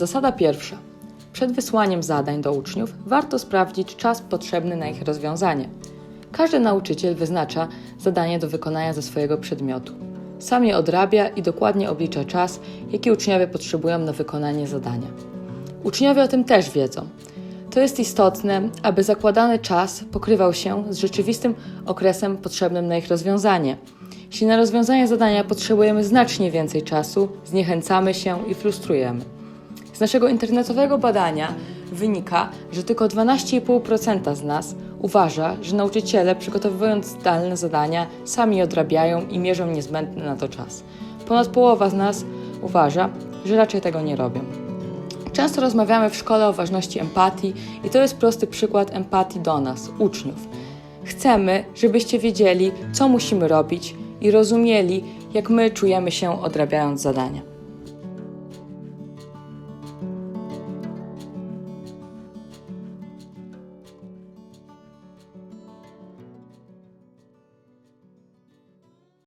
Zasada pierwsza. Przed wysłaniem zadań do uczniów warto sprawdzić czas potrzebny na ich rozwiązanie. Każdy nauczyciel wyznacza zadanie do wykonania ze swojego przedmiotu. Sam je odrabia i dokładnie oblicza czas, jaki uczniowie potrzebują na wykonanie zadania. Uczniowie o tym też wiedzą. To jest istotne, aby zakładany czas pokrywał się z rzeczywistym okresem potrzebnym na ich rozwiązanie. Jeśli na rozwiązanie zadania potrzebujemy znacznie więcej czasu, zniechęcamy się i frustrujemy. Z naszego internetowego badania wynika, że tylko 12,5% z nas uważa, że nauczyciele przygotowując zdalne zadania sami odrabiają i mierzą niezbędny na to czas. Ponad połowa z nas uważa, że raczej tego nie robią. Często rozmawiamy w szkole o ważności empatii i to jest prosty przykład empatii do nas, uczniów. Chcemy, żebyście wiedzieli, co musimy robić i rozumieli, jak my czujemy się odrabiając zadania.